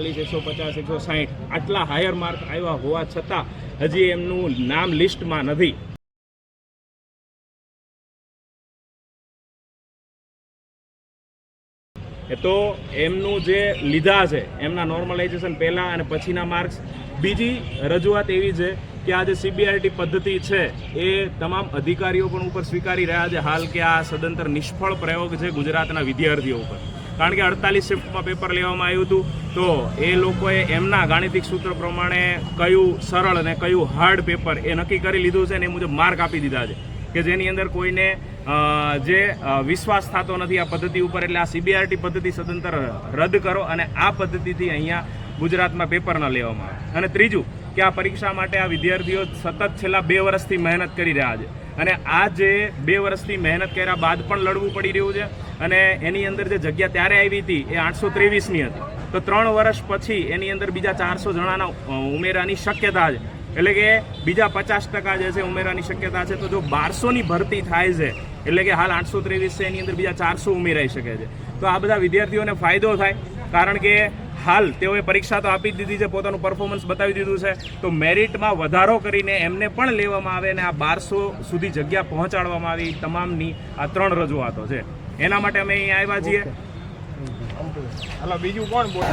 ચાલીસ, એકસો પચાસ, એકસો સાહીઠ આટલા હાયર માર્ક આવ્યા હોવા છતાં હજી એમનું નામ લિસ્ટમાં નથી. તો એમનું જે લીધા છે, એમના નોર્મલાઇઝેશન પહેલાં અને પછીના માર્ક્સ બીજી રજૂઆત એવી છે કે આ જે સીબીઆરટી પદ્ધતિ છે, એ તમામ અધિકારીઓ પણ ઉપર સ્વીકારી રહ્યા છે. હાલ કે આ સદંતર નિષ્ફળ પ્રયોગ છે ગુજરાતના વિદ્યાર્થીઓ ઉપર. કારણ કે અડતાલીસ શિફ્ટમાં પેપર લેવામાં આવ્યું હતું. તો એ લોકોએ એમના ગાણિતિક સૂત્ર પ્રમાણે કયું સરળ અને કયું હાર્ડ પેપર એ નક્કી કરી લીધું છે અને એ મુજબ માર્ક આપી દીધા છે. કે જેની અંદર કોઈને જે વિશ્વાસ થતો નથી આ પદ્ધતિ ઉપર, એટલે આ સીબીઆરટી પદ્ધતિ સદંતર રદ કરો અને આ પદ્ધતિથી અહીંયા ગુજરાતમાં પેપર ન લેવામાં આવે. અને ત્રીજું, કે આ પરીક્ષા માટે આ વિદ્યાર્થીઓ સતત છેલ્લા બે વર્ષથી મહેનત કરી રહ્યા છે. અને આ જે બે વર્ષથી મહેનત કર્યા બાદ પણ લડવું પડી રહ્યું છે. અને એની અંદર જે જગ્યા ત્યારે આવી હતી એ આઠસો ત્રેવીસની હતી. તો ત્રણ વર્ષ પછી એની અંદર બીજા ચારસો જણાના ઉમેરાની શક્યતા છે. એટલે કે બીજા પચાસ ટકા જે છે ઉમેરાની શક્યતા છે. તો જો બારસોની ભરતી થાય છે, એટલે કે હાલ આઠસો ત્રેવીસ છે, એની અંદર બીજા ચારસો ઉમેરાઈ શકે છે. તો આ બધા વિદ્યાર્થીઓને ફાયદો થાય, કારણ કે હાલ તેઓએ પરીક્ષા તો આપી જ દીધી છે પોતાનું પરફોર્મન્સ બતાવી દીધું છે તો મેરિટમાં વધારો કરીને એમને પણ લેવામાં આવે અને આ બારસો સુધી જગ્યા પહોંચાડવામાં આવી તમામની આ ત્રણ રજૂઆતો છે એના માટે અમે અહીં આવ્યા છીએ હાલો બીજું કોણ બોલે